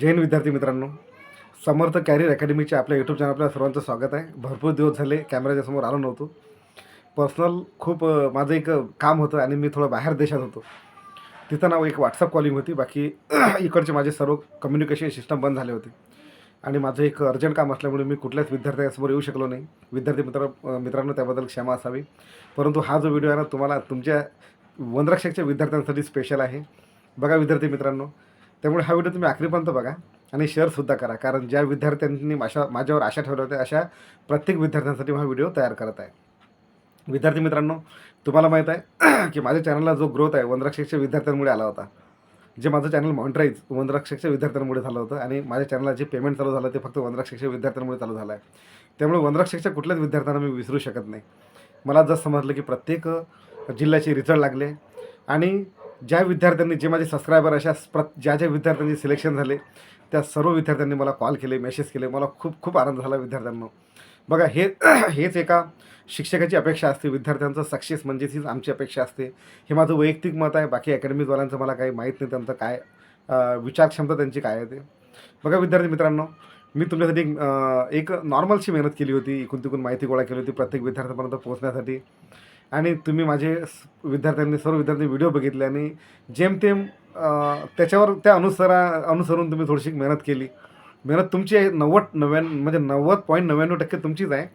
जैन विद्यार्थी मित्रांनो. समर्थ कॅरियर अकॅडमीच्या आपल्या यूट्यूब चॅनल आपल्या सर्वांचं स्वागत आहे. भरपूर दिवस झाले कॅमेऱ्याच्या समोर आलो नव्हतो. पर्सनल खूप माझं एक काम होतं आणि मी थोडं बाहेर देशात होतो. तिथं नाव एक व्हॉट्सअप कॉलिंग होती. बाकी इकडचे माझे सर्व कम्युनिकेशन सिस्टम बंद झाले होते. आणि माझं एक अर्जंट काम असल्यामुळे मी कुठल्याच विद्यार्थ्यासमोर येऊ शकलो नाही. विद्यार्थी मित्र मित्रांनो त्याबद्दल क्षमा असावी. परंतु हा जो व्हिडिओ आहे ना तुम्हाला तुमच्या वनरक्षकच्या विद्यार्थ्यांसाठी स्पेशल आहे. बघा विद्यार्थी मित्रांनो त्यामुळे हा व्हिडिओ तुम्ही आखरीपर्यंत बघा आणि शेअरसुद्धा करा. कारण ज्या विद्यार्थ्यांनी माझ्या माझ्यावर आशा ठेवल्या होत्या अशा प्रत्येक विद्यार्थ्यांसाठी हा व्हिडिओ तयार करत आहे. विद्यार्थी मित्रांनो तुम्हाला माहीत आहे की माझ्या चॅनलला जो ग्रोथ आहे वनरक्षकच्या विद्यार्थ्यांमुळे आला होता. जे माझं चॅनल मॉनिटराईज वनरक्षकच्या विद्यार्थ्यांमुळे झालं होतं आणि माझ्या चॅनलला जे पेमेंट चालू झालं ते फक्त वनरक्षकच्या विद्यार्थ्यांमुळे चालू झालं आहे. त्यामुळे वनरक्षकच्या कुठल्याच विद्यार्थ्यांना मी विसरू शकत नाही. मला जसं समजलं की प्रत्येक जिल्ह्याचे रिझल्ट लागले आणि ज्या विद्यार्थ्यांनी जे माझे सबस्क्रायबर अशा प्र ज्या ज्या विद्यार्थ्यांचे सिलेक्शन झाले त्या सर्व विद्यार्थ्यांनी मला कॉल केले मेसेज केले. मला खूप खूप आनंद झाला विद्यार्थ्यांना. बघा हे हेच एका शिक्षकाची अपेक्षा असते. विद्यार्थ्यांचं सक्सेस म्हणजेच हीच आमची अपेक्षा असते. हे माझं वैयक्तिक मत आहे. बाकी अकॅडमीजवाल्यांचं मला काही माहीत नाही. त्यांचं काय विचारक्षमता त्यांची काय आहे ते. बघा विद्यार्थी मित्रांनो मी तुमच्यासाठी एक, एक नॉर्मलशी मेहनत केली होती. इकून तिकून माहिती गोळा केली होती प्रत्येक विद्यार्थ्यापर्यंत पोहोचण्यासाठी. आणि तुम्ही माझे विद्यार्थ्यांनी सर्व विद्यार्थी व्हिडिओ बघितले आणि जेमतेम त्याच्यावर त्या अनुसरा अनुसरून तुम्ही थोडीशी मेहनत केली. मेहनत तुमची आहे नव्वद नव्याण्णव म्हणजे नव्वद पॉईंट नव्याण्णव टक्के तुमचीच आहे.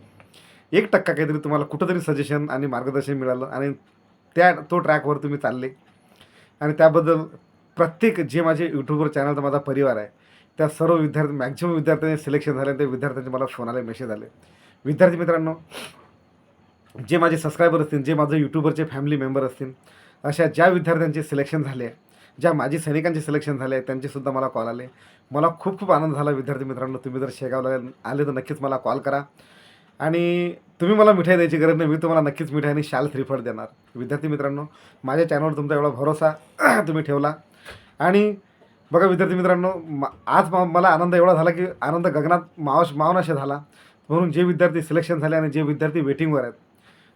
एक टक्का काहीतरी तुम्हाला कुठंतरी सजेशन आणि मार्गदर्शन मिळालं आणि त्या तो ट्रॅकवर तुम्ही चालले. आणि त्याबद्दल प्रत्येक जे माझे यूट्यूबवर चॅनलचा माझा परिवार आहे त्या सर्व विद्यार्थी मॅक्झिमम विद्यार्थ्यांचे सिलेक्शन झाले आणि त्या विद्यार्थ्यांचे मला फोन आले मेसेज आले. विद्यार्थी मित्रांनो जे माझे सबस्क्रायबर असतील जे माझे यूट्यूबरचे फॅमिली मेंबर असतील अशा ज्या विद्यार्थ्यांचे सिलेक्शन झाले ज्या माजी सैनिकांचे सिलेक्शन झाले त्यांचेसुद्धा मला कॉल आले. मला खूप खूप आनंद झाला विद्यार्थी मित्रांनो. तुम्ही जर शेगावला आले तर नक्कीच मला कॉल करा. आणि तुम्ही मला मिठाई द्यायची गरज नाही मी तुम्हाला नक्कीच मिठाई आणि शाल श्रीफळ देणार. विद्यार्थी मित्रांनो माझ्या चॅनलवर तुमचा एवढा भरोसा तुम्ही ठेवला. आणि बघा विद्यार्थी मित्रांनो मा आज मा मला आनंद एवढा झाला की आनंद गगनात मावश मावनाशा झाला. म्हणून जे विद्यार्थी सिलेक्शन झाले आणि जे विद्यार्थी वेटिंगवर आहेत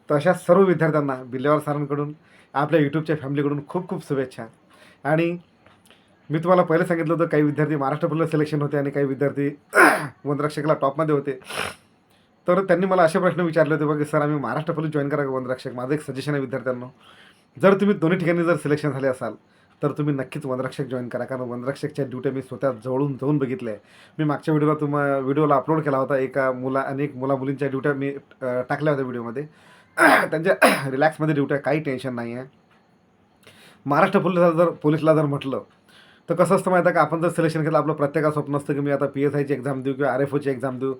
तर अशा सर्व विद्यार्थ्यांना बिल्लेवार सरांकडून आपल्या यूट्यूबच्या फॅमिलीकडून खूप खूप शुभेच्छा. आणि मी तुम्हाला पहिले सांगितलं होतं काही विद्यार्थी महाराष्ट्र सिलेक्शन होते आणि काही विद्यार्थी वनरक्षकला टॉपमध्ये होते. तर त्यांनी मला असे प्रश्न विचारले होते बघा सर आम्ही महाराष्ट्र पोलीस जॉईन करा का वनरक्षक? माझं एक सजेशन आहे विद्यार्थ्यांना. जर तुम्ही दोन्ही ठिकाणी जर सिलेक्शन झाले असाल तर तुम्ही नक्कीच वनरक्षक जॉईन करा. कारण वनरक्षकच्या ड्युट्या मी स्वतः जवळून जाऊन बघितल्या. आहे मी मागच्या व्हिडिओला तुम्हा व्हिडिओला अपलोड केला होता. एका मुला अनेक मुला मुलींच्या ड्युट्या मी टाकल्या होत्या व्हिडिओमध्ये त्यांच्या रिलॅक्समध्ये ड्युट्या काही टेन्शन नाही आहे. महाराष्ट्र पोलिसला जर पोलिसला जर म्हटलं तर कसं असतं माहिती आहे का? आपण जर सिलेक्शन केलं आपलं प्रत्येका स्वप्न असतं की मी आता पी एस आयची एक्झाम देऊ किंवा आर एफ ओची एक्झाम देऊ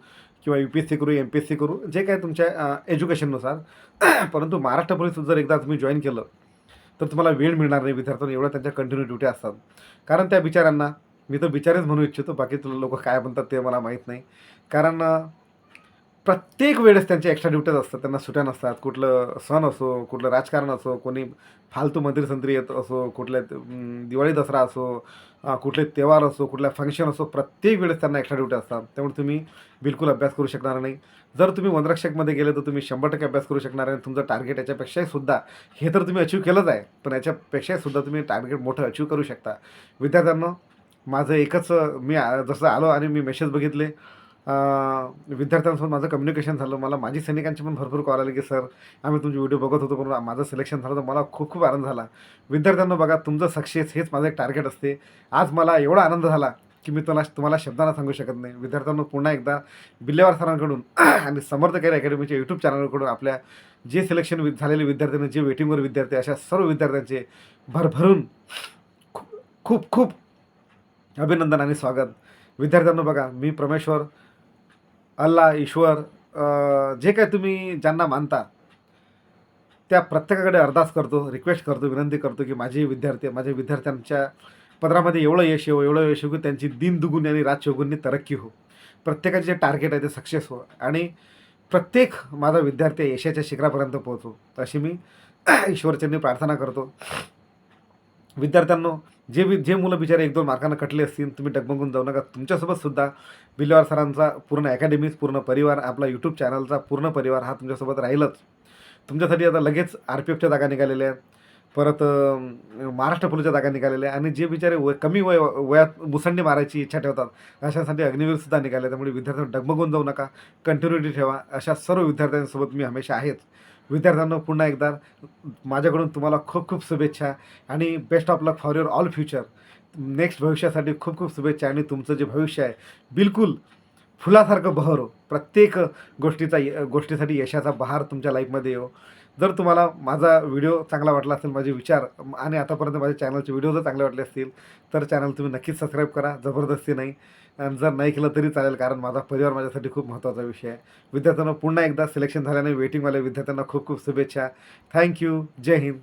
किंवा यू पी एस सी करू एम पी एस सी करू जे काय तुमच्या एज्युकेशननुसार परंतु महाराष्ट्र पोलीस जर एकदा तुम्ही जॉईन केलं तर तुम्हाला वेळ मिळणार नाही विद्यार्थ्यांना एवढ्या त्यांच्या कंटिन्यू ड्युटी असतात. कारण त्या बिचाऱ्यांना मी तर बिचारेच म्हणू इच्छितो बाकी तुला लोक काय म्हणतात ते मला माहीत नाही. कारण प्रत्येक वेळेस त्यांच्या एक्स्ट्रा ड्युटीज असतात. त्यांना सुट्या नसतात. कुठलं सण असो कुठलं राजकारण असो कोणी फालतू मंदिर संत्री येत असो कुठल्या दिवाळी दसरा असो कुठले त्योहार असो कुठल्या फंक्शन असो प्रत्येक वेळेस त्यांना एक्स्ट्रा ड्युटी असतात. त्यामुळे तुम्ही बिलकुल अभ्यास करू शकणार नाही. जर तुम्ही वनरक्षकमध्ये गेले तर तुम्ही शंभर टक्के अभ्यास करू शकणार नाही तुमचं टार्गेट याच्यापेक्षाही सुद्धा हे तर तुम्ही अचीव केलंच आहे. पण याच्यापेक्षाही सुद्धा तुम्ही टार्गेट मोठं अचीव करू शकता. विद्यार्थ्यांना माझं एकच मी जसं आलो आणि मी मेसेज बघितले विद्यार्थ्यांसोबत माझं कम्युनिकेशन झालं. मला माझी सैनिकांचे पण भरपूर कॉल आले की सर आम्ही तुमचे व्हिडिओ बघत होतो पण माझं सिलेक्शन झालं. तर मला खूप खूप आनंद झाला. विद्यार्थ्यांना बघा तुमचं सक्सेस हेच माझं एक टार्गेट असते. आज मला एवढा आनंद झाला की मी तुला तुम्हाला शब्दांना सांगू शकत नाही. विद्यार्थ्यांना पुन्हा एकदा बिल्लेवार सरांकडून आणि समर्थ केअर अकॅडमीच्या यूट्यूब चॅनलकडून आपल्या जे सिलेक्शन वि झालेले विद्यार्थ्यांनी जे वेटिंगवर विद्यार्थी अशा सर्व विद्यार्थ्यांचे भरभरून खूप खूप खूप अभिनंदन आणि स्वागत. विद्यार्थ्यांना बघा मी परमेश्वर अल्ला ईश्वर जे काय तुम्ही ज्यांना मानता त्या प्रत्येकाकडे अरदास करतो रिक्वेस्ट करतो विनंती करतो की माझे विद्यार्थी माझ्या विद्यार्थ्यांच्या पदरामध्ये एवढं यश येऊ एवढं यश येऊ त्यांची दिन दुगुनी आणि रात चौगुनी तरक्की हो. प्रत्येकाचे जे टार्गेट आहे ते सक्सेस हो. आणि प्रत्येक माझा विद्यार्थी यशाच्या शिखरापर्यंत पोहोचो. अशी मी ईश्वरचरणी प्रार्थना करतो. विद्यार्थ्यांनो जे वि जे मुलं बिचारे एक दोन मार्कानं कटले असतील तुम्ही डगमगून जाऊ नका. तुमच्यासोबत सुद्धा बिल्लेवार सरांचा पूर्ण अकॅडमीज पूर्ण परिवार आपला यूट्यूब चॅनलचा पूर्ण परिवार हा तुमच्यासोबत राहीलच. तुमच्यासाठी आता लगेच आर पी एफच्या जागा निघालेल्या आहेत. परत महाराष्ट्र पोलीसच्या जागा निघालेल्या आहे आणि जे बिचारे वय कमी वय वयात मुसंडी मारायची इच्छा ठेवतात अशासाठी अग्निवीरसुद्धा निघाले त्यामुळे विद्यार्थ्यांना डगमगून जाऊ नका. कंटिन्युटी ठेवा. अशा सर्व विद्यार्थ्यांसोबत मी हमेशा आहेच. विद्यार्थ्यांना पुन्हा एकदा माझ्याकडून तुम्हाला खूप खूप शुभेच्छा आणि best of luck for your all future next भविष्यासाठी खूप खूप शुभेच्छा आणि तुमचं जे भविष्य आहे बिलकुल फुलासारखं बहरो. प्रत्येक गोष्टीचा गोष्टीसाठी यशाचा बहार तुमच्या लाईफमध्ये येऊ जर तुम्हाला माझा व्हिडिओ चांगला वाटला असेल माझे विचार आणि आतापर्यंत माझ्या चॅनलचे व्हिडिओ जर चांगले वाटले असतील तर चॅनल तुम्ही नक्कीच सबस्क्राईब करा. जबरदस्ती नाही. आणि जर नाही केलं तरी चालेल कारण माझा परिवार माझ्यासाठी खूप महत्त्वाचा विषय आहे. विद्यार्थ्यांना पुन्हा एकदा सिलेक्शन झाल्याने वेटिंगवाल्या विद्यार्थ्यांना खूप खूप शुभेच्छा. थँक्यू जय हिंद.